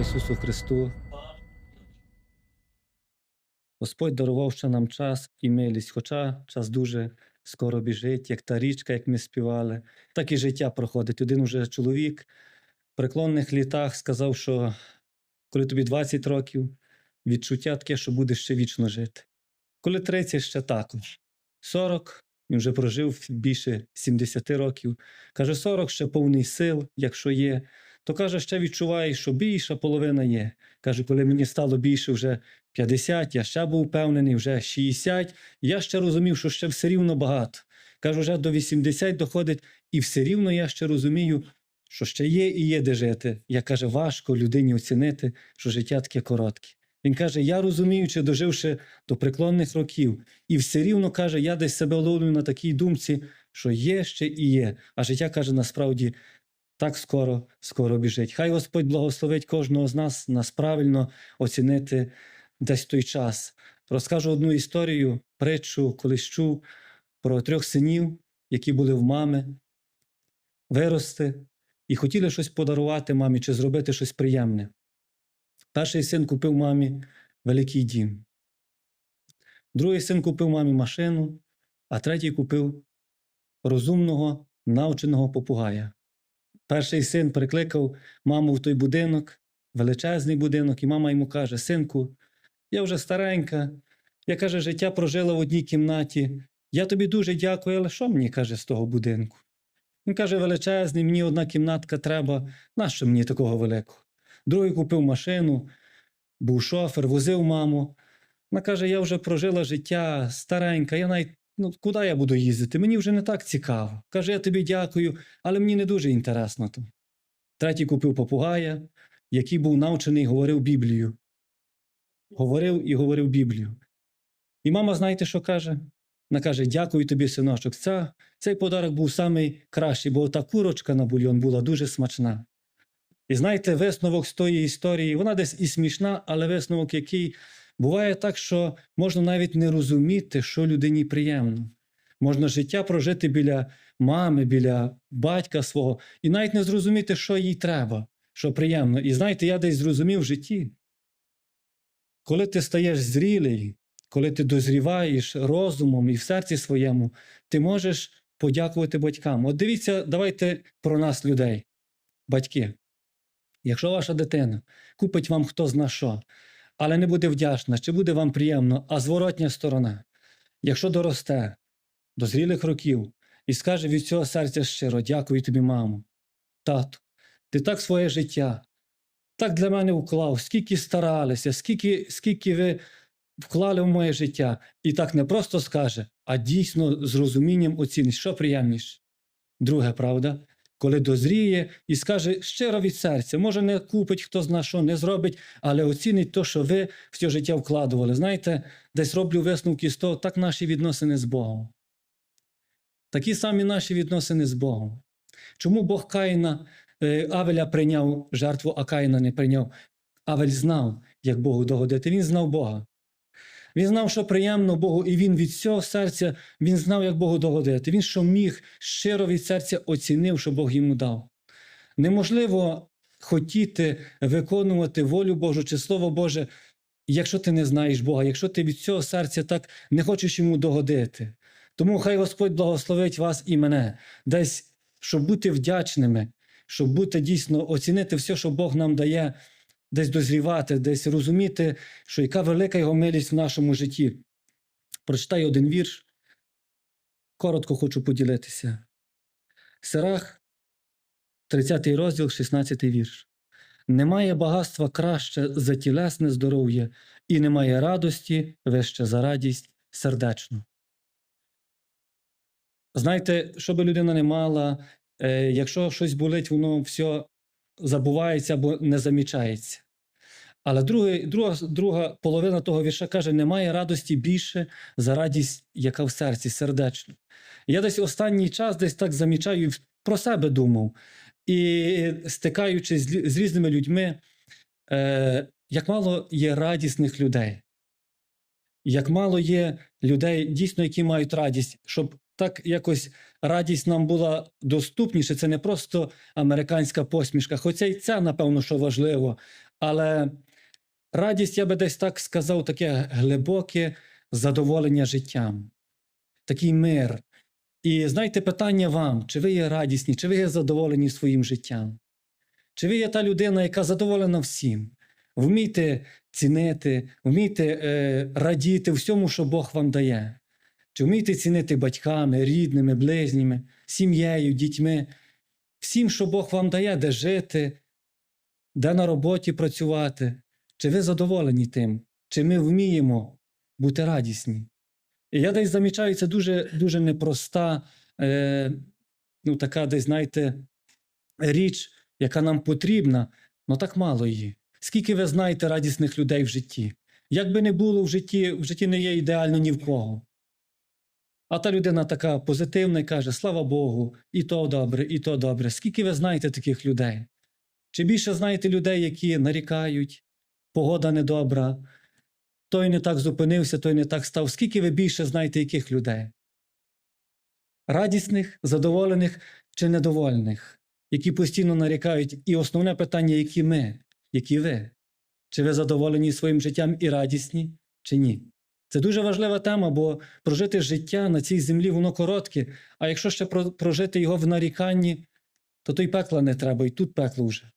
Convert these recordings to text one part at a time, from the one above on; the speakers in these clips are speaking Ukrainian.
Ісусу Христу! Господь дарував ще нам час і милість, хоча час дуже скоро біжить, як та річка, як ми співали, так і життя проходить. Один уже чоловік в преклонних літах сказав, що коли тобі 20 років, відчуття таке, що будеш ще вічно жити. Коли 30 ще також. 40 він вже прожив більше 70 років. Каже, 40 ще повний сил, якщо є. То каже, ще відчуває, що більша половина є. Каже, коли мені стало більше вже 50, я ще був впевнений, вже 60, я ще розумів, що ще все рівно багато. Каже, вже до 80 доходить, і все рівно я ще розумію, що ще є і є де жити. Я каже, важко людині оцінити, що життя таке коротке. Він каже: Я розуміючи, доживши до преклонних років, і все рівно каже, я десь себе ловлю на такій думці, що є ще і є. А життя каже, насправді так скоро, скоро біжить. Хай Господь благословить кожного з нас нас правильно оцінити десь той час. Розкажу одну історію, притчу, колись чув про трьох синів, які були в мами, вирости і хотіли щось подарувати мамі чи зробити щось приємне. Перший син купив мамі великий дім. Другий син купив мамі машину, а третій купив розумного, навченого попугая. Перший син прикликав маму в той будинок, величезний будинок, і мама йому каже: Синку, я вже старенька, я каже, життя прожила в одній кімнаті. Я тобі дуже дякую, але що мені каже з того будинку? Він каже, величезний, мені одна кімнатка треба, нащо мені такого великого? Другий купив машину, був шофер, возив маму. Вона каже: я вже прожила життя старенька, я навіть ну, куди я буду їздити? Мені вже не так цікаво. Каже, я тобі дякую, але мені не дуже інтересно. то. Третій купив попугая, який був навчений, говорив Біблію. Говорив і говорив Біблію. І мама, знаєте, що каже? Вона каже: Дякую тобі, синочок. Ця, цей подарок був самий кращий, бо та курочка на бульйон була дуже смачна. І знаєте, висновок з тої історії, вона десь і смішна, але висновок, який буває так, що можна навіть не розуміти, що людині приємно. Можна життя прожити біля мами, біля батька свого, і навіть не зрозуміти, що їй треба, що приємно. І знаєте, я десь зрозумів в житті. Коли ти стаєш зрілий, коли ти дозріваєш розумом і в серці своєму, ти можеш подякувати батькам. От дивіться, давайте про нас, людей, батьки. Якщо ваша дитина купить вам хто зна що, але не буде вдячна, чи буде вам приємно, а зворотня сторона, якщо доросте до зрілих років і скаже від цього серця щиро, дякую тобі, мамо, тату, ти так своє життя, так для мене вклав, скільки старалися, скільки, скільки ви вклали в моє життя, і так не просто скаже, а дійсно з розумінням оцінить, що приємніше. Друге, правда? Коли дозріє і скаже щиро від серця, може не купить хто зна що, не зробить, але оцінить те, що ви в це життя вкладували. Знаєте, десь роблю висновки з того, так наші відносини з Богом. Такі самі наші відносини з Богом. Чому Бог Каїна, е, Авеля прийняв жертву, а Каїна не прийняв? Авель знав, як Богу догодити. Він знав Бога. Він знав, що приємно Богу, і він від цього серця він знав, як Богу догодити. Він що міг щиро від серця оцінив, що Бог йому дав. Неможливо хотіти виконувати волю Божу чи Слово Боже, якщо ти не знаєш Бога, якщо ти від цього серця так не хочеш йому догодити. Тому хай Господь благословить вас і мене, десь, щоб бути вдячними, щоб бути дійсно оцінити все, що Бог нам дає десь дозрівати, десь розуміти, що яка велика його милість в нашому житті. Прочитаю один вірш. Коротко хочу поділитися. Сирах, 30 розділ, 16 вірш. Немає багатства краще за тілесне здоров'я, і немає радості вище за радість сердечну. Знаєте, що би людина не мала, е, якщо щось болить, воно все забувається або не замічається. Але другий, друга, друга половина того вірша каже: немає радості більше за радість, яка в серці, сердечно. Я десь останній час десь так замічаю, про себе думав, і стикаючись з, з різними людьми, е, як мало є радісних людей, як мало є людей, дійсно, які мають радість, щоб так якось радість нам була доступніше. Це не просто американська посмішка, хоча й це, напевно, що важливо. Але радість, я би десь так сказав, таке глибоке задоволення життям, такий мир. І знаєте, питання вам, чи ви є радісні, чи ви є задоволені своїм життям? Чи ви є та людина, яка задоволена всім? Вмійте цінити, вмійте е, радіти всьому, що Бог вам дає. Чи вмієте цінити батьками, рідними, близніми, сім'єю, дітьми, всім, що Бог вам дає, де жити, де на роботі працювати? Чи ви задоволені тим? Чи ми вміємо бути радісні? І я десь замічаю, це дуже, дуже непроста, е, ну, така десь, знаєте, річ, яка нам потрібна, але так мало її. Скільки ви знаєте радісних людей в житті? Як би не було в житті, в житті не є ідеально ні в кого. А та людина така позитивна і каже: слава Богу, і то добре, і то добре. Скільки ви знаєте таких людей? Чи більше знаєте людей, які нарікають, погода недобра, той не так зупинився, той не так став. Скільки ви більше знаєте яких людей? Радісних, задоволених чи недовольних, які постійно нарікають. І основне питання, які ми, які ви? Чи ви задоволені своїм життям і радісні, чи ні? Це дуже важлива тема, бо прожити життя на цій землі воно коротке, а якщо ще прожити його в наріканні, то то й пекла не треба, і тут пекло вже.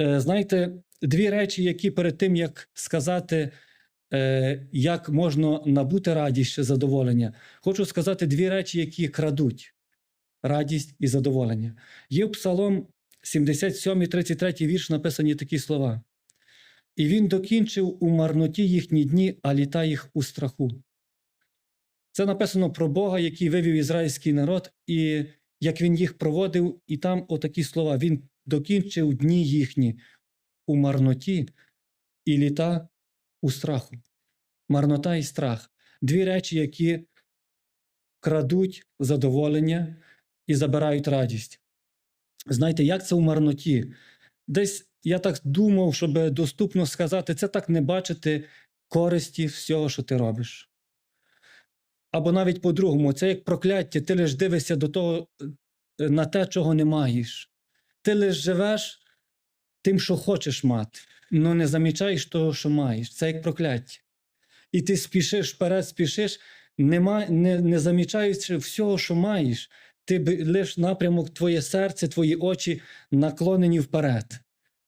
Е, знаєте, дві речі, які перед тим, як сказати, е, як можна набути радість чи задоволення, хочу сказати дві речі, які крадуть радість і задоволення. Є в Псалом 77, 33 вірш написані такі слова. І він докінчив у марноті їхні дні, а літа їх у страху. Це написано про Бога, який вивів ізраїльський народ, і як він їх проводив, і там отакі слова: Він докінчив дні їхні у марноті і літа у страху. Марнота і страх дві речі, які крадуть задоволення і забирають радість. Знаєте, як це у марноті? Десь я так думав, щоб доступно сказати, це так не бачити користі всього, що ти робиш. Або навіть по-другому, це як прокляття, ти лиш дивишся до того, е, на те, чого не маєш. Ти лиш живеш тим, що хочеш мати, але не замічаєш того, що маєш. Це як прокляття. І ти спішиш вперед, спішиш, не, не, не замічаючи всього, що маєш. Ти лиш напрямок, твоє серце, твої очі наклонені вперед.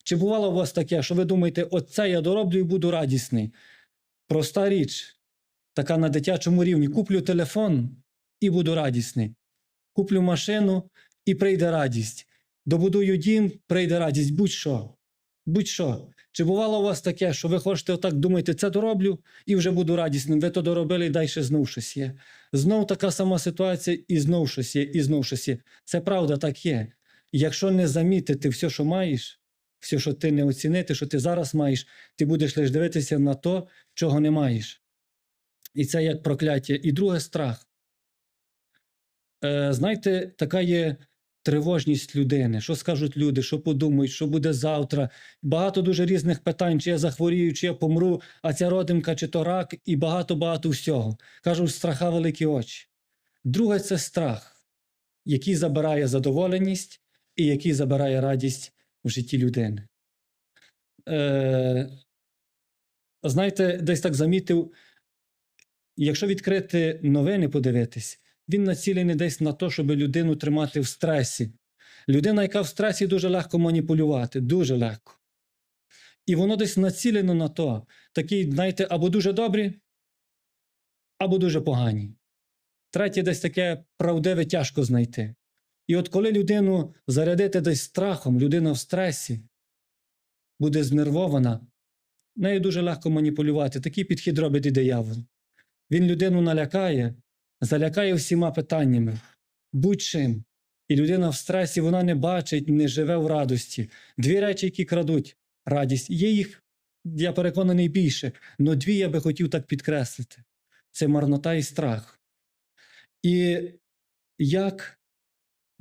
Чи бувало у вас таке, що ви думаєте, оце я дороблю і буду радісний? Проста річ, така на дитячому рівні. Куплю телефон і буду радісний. Куплю машину і прийде радість. Добудую дім, прийде радість. Будь-що. Будь-що. Чи бувало у вас таке, що ви хочете отак думаєте, це дороблю і вже буду радісним. Ви то доробили і далі знов щось є. Знов така сама ситуація, і знов щось є, і знов щось є. Це правда, так є. Якщо не замітити все, що маєш, все, що ти не оцінити, що ти зараз маєш, ти будеш лише дивитися на то, чого не маєш. І це як прокляття. І друге страх. Е, знаєте, така є тривожність людини. Що скажуть люди, що подумають, що буде завтра. Багато дуже різних питань, чи я захворію, чи я помру, а ця родимка, чи то рак, і багато-багато всього. Кажуть, страха великі очі. Друге це страх, який забирає задоволеність і який забирає радість в житті людини. Е, знаєте, десь так замітив, якщо відкрити новини, подивитись, він націлений десь на те, щоб людину тримати в стресі. Людина, яка в стресі, дуже легко маніпулювати, дуже легко. І воно десь націлено на то. Такі, знаєте, або дуже добрі, або дуже погані. Третє, десь таке правдиве тяжко знайти. І от коли людину зарядити десь страхом, людина в стресі, буде знервована, нею дуже легко маніпулювати. Такий підхід робить і диявол. Він людину налякає, залякає всіма питаннями, будь-чим. І людина в стресі вона не бачить, не живе в радості. Дві речі, які крадуть радість. Є їх, я переконаний, більше, але дві я би хотів так підкреслити: це марнота і страх. І як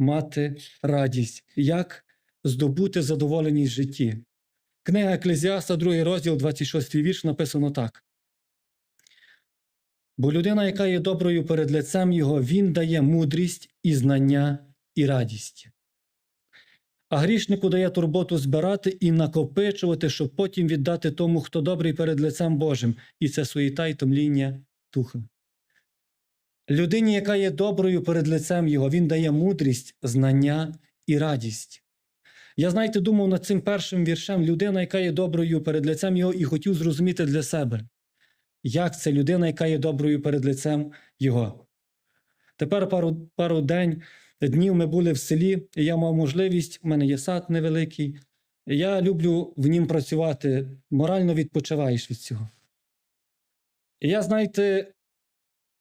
мати радість, як здобути задоволеність в житті. Книга Еклезіаста, 2 розділ, 26 вірш, написано так. Бо людина, яка є доброю перед лицем його, він дає мудрість і знання і радість. А грішнику дає турботу збирати і накопичувати, щоб потім віддати тому, хто добрий перед лицем Божим, і це суєта і томління духа. Людині, яка є доброю перед лицем Його, він дає мудрість, знання і радість. Я, знаєте, думав над цим першим віршем людина, яка є доброю перед лицем Його, і хотів зрозуміти для себе, як це людина, яка є доброю перед лицем Його. Тепер пару, пару день, днів ми були в селі, і я мав можливість, в мене є сад невеликий. Я люблю в нім працювати, морально відпочиваєш від цього. І я, знаєте,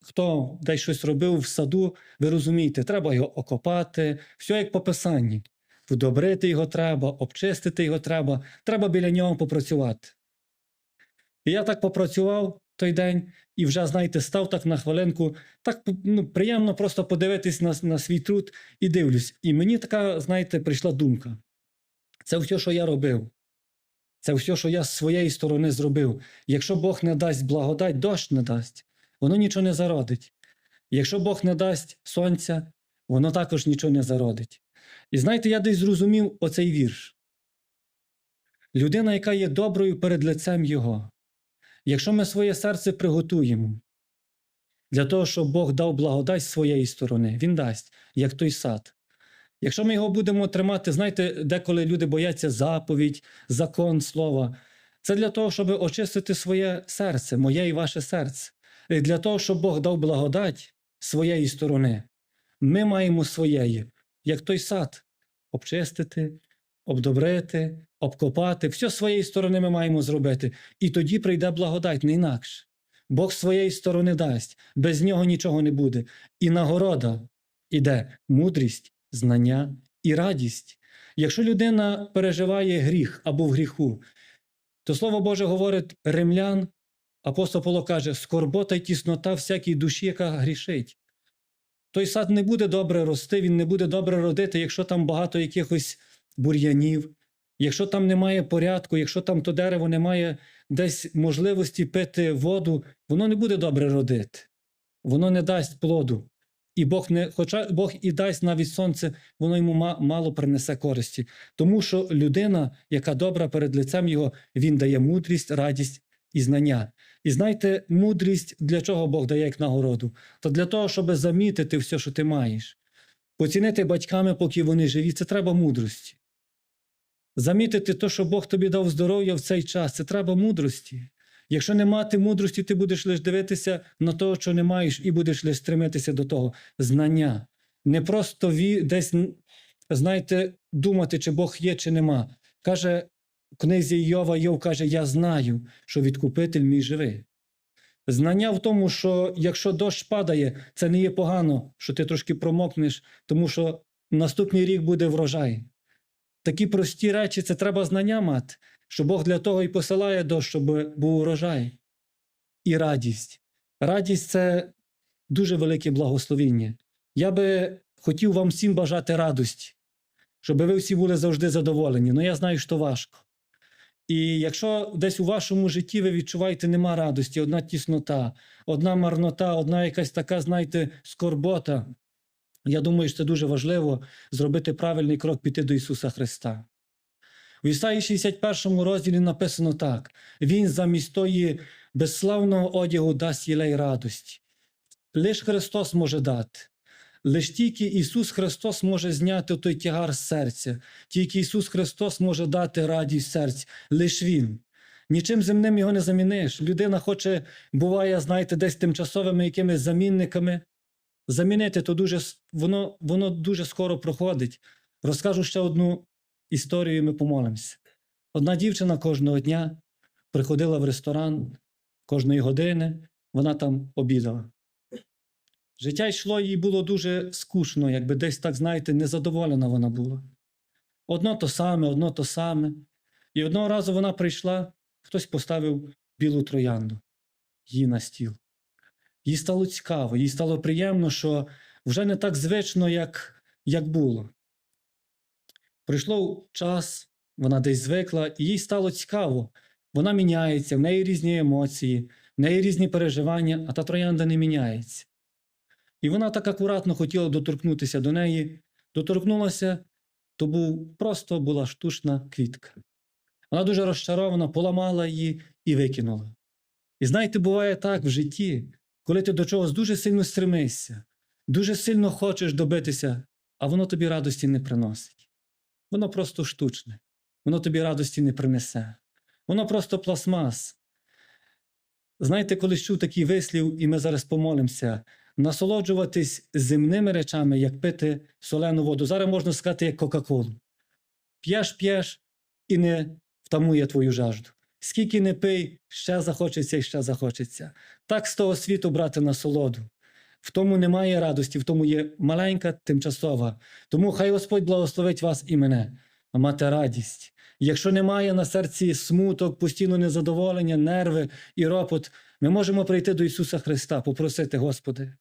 хто десь щось робив в саду, ви розумієте, треба його окопати, все як по писанні. Вдобрити його треба, обчистити його треба, треба біля нього попрацювати. І я так попрацював той день і вже, знаєте, став так на хвилинку, так ну, приємно просто подивитись на, на свій труд і дивлюсь. І мені така, знаєте, прийшла думка. Це все, що я робив. Це все, що я з своєї сторони зробив. Якщо Бог не дасть благодать, дощ не дасть, воно нічого не зародить. Якщо Бог не дасть сонця, воно також нічого не зародить. І знаєте, я десь зрозумів оцей вірш. Людина, яка є доброю перед лицем Його. Якщо ми своє серце приготуємо для того, щоб Бог дав благодать з своєї сторони, Він дасть, як той сад. Якщо ми його будемо тримати, знаєте, деколи люди бояться заповідь, закон слова. Це для того, щоб очистити своє серце, моє і ваше серце. Для того, щоб Бог дав благодать своєї сторони. Ми маємо своєї, як той сад, обчистити, обдобрити, обкопати. Все своєї сторони ми маємо зробити. І тоді прийде благодать, не інакше. Бог своєї сторони дасть, без нього нічого не буде. І нагорода іде мудрість, знання і радість. Якщо людина переживає гріх або в гріху, то Слово Боже говорить римлян, апостол Павло каже, скорбота й тіснота всякій душі, яка грішить. Той сад не буде добре рости, він не буде добре родити, якщо там багато якихось бур'янів, якщо там немає порядку, якщо там то дерево не має десь можливості пити воду, воно не буде добре родити, воно не дасть плоду. І Бог не, хоча Бог і дасть навіть сонце, воно йому мало принесе користі. Тому що людина, яка добра перед лицем його, він дає мудрість, радість і знання. І знаєте, мудрість для чого Бог дає як нагороду? То для того, щоб замітити все, що ти маєш. Поцінити батьками, поки вони живі, це треба мудрості. Замітити те, що Бог тобі дав здоров'я в цей час, це треба мудрості. Якщо не мати мудрості, ти будеш лише дивитися на те, що не маєш, і будеш лише стремитися до того знання. Не просто ві... десь, знаєте, думати, чи Бог є, чи нема. Каже в книзі Йова, Йов каже: Я знаю, що відкупитель мій живий. Знання в тому, що якщо дощ падає, це не є погано, що ти трошки промокнеш, тому що наступний рік буде врожай. Такі прості речі це треба знання мати, що Бог для того і посилає дощ, щоб був урожай. І радість. Радість це дуже велике благословіння. Я би хотів вам всім бажати радості, щоб ви всі були завжди задоволені. Ну я знаю, що важко. І якщо десь у вашому житті ви відчуваєте, нема радості, одна тіснота, одна марнота, одна якась така, знаєте, скорбота, я думаю, що це дуже важливо зробити правильний крок піти до Ісуса Христа. В Ісаї 61 розділі написано так: Він замість тої безславного одягу дасть їлей радості. Лиш Христос може дати. Лиш тільки Ісус Христос може зняти той тягар з серця, тільки Ісус Христос може дати радість серця, лиш Він. Нічим земним його не заміниш. Людина хоче, буває, знаєте, десь тимчасовими якимись замінниками. Замінити то дуже воно, воно дуже скоро проходить. Розкажу ще одну історію, і ми помолимося. Одна дівчина кожного дня приходила в ресторан кожної години, вона там обідала. Життя йшло, їй було дуже скучно, якби десь так, знаєте, незадоволена вона була. Одно то саме, одно то саме. І одного разу вона прийшла, хтось поставив білу троянду їй на стіл. Їй стало цікаво, їй стало приємно, що вже не так звично, як, як було. Прийшло час, вона десь звикла, і їй стало цікаво. Вона міняється, в неї різні емоції, в неї різні переживання, а та троянда не міняється. І вона так акуратно хотіла доторкнутися до неї, доторкнулася, то був просто була штучна квітка. Вона дуже розчарована, поламала її і викинула. І знаєте, буває так в житті, коли ти до чогось дуже сильно стремишся, дуже сильно хочеш добитися, а воно тобі радості не приносить. Воно просто штучне, воно тобі радості не принесе. Воно просто пластмас. Знаєте, колись чув такий вислів, і ми зараз помолимося, насолоджуватись земними речами, як пити солену воду. Зараз можна сказати, як Кока-Колу. П'єш, п'єш і не втамує твою жажду. Скільки не пий, ще захочеться і ще захочеться. Так з того світу брати насолоду. В тому немає радості, в тому є маленька тимчасова. Тому хай Господь благословить вас і мене, а мати радість. Якщо немає на серці смуток, постійно незадоволення, нерви і ропот, ми можемо прийти до Ісуса Христа, попросити, Господи,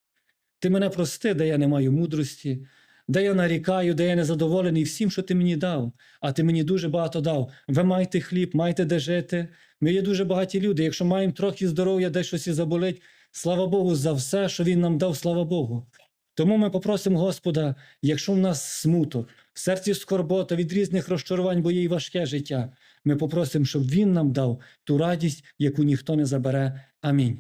Ти мене прости, де я не маю мудрості, де я нарікаю, де я незадоволений всім, що ти мені дав, а ти мені дуже багато дав. Ви маєте хліб, маєте де жити. Ми є дуже багаті люди. Якщо маємо трохи здоров'я, де щось і заболить, слава Богу, за все, що Він нам дав, слава Богу. Тому ми попросимо Господа, якщо в нас смуток, в серці скорбота від різних розчарувань, бо є і важке життя, ми попросимо, щоб Він нам дав ту радість, яку ніхто не забере. Амінь.